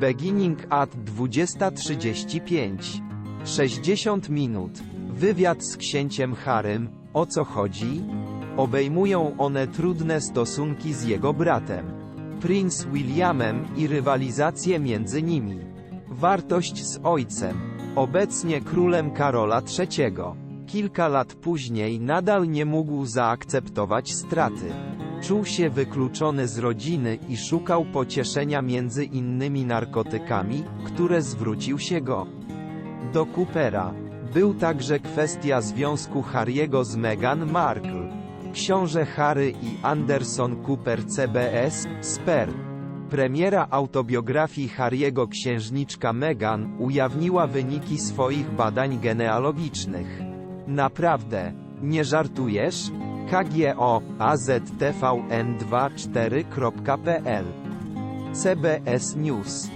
Beginning at 20.35. 60 minut. Wywiad z księciem Harrym. O co chodzi? Obejmują one trudne stosunki z jego bratem, Prince Williamem i rywalizację między nimi. Wartość z ojcem. Obecnie królem Karola III. Kilka lat później nadal nie mógł zaakceptować straty. Czuł się wykluczony z rodziny i szukał pocieszenia między innymi narkotykami, które zwrócił się go do Coopera. Był także kwestia związku Harry'ego z Meghan Markle. Książę Harry i Anderson Cooper CBS, Sper. Premiera autobiografii Harry'ego księżniczka Meghan ujawniła wyniki swoich badań genealogicznych. Naprawdę, nie żartujesz? KGO, AZTVN24.pl CBS News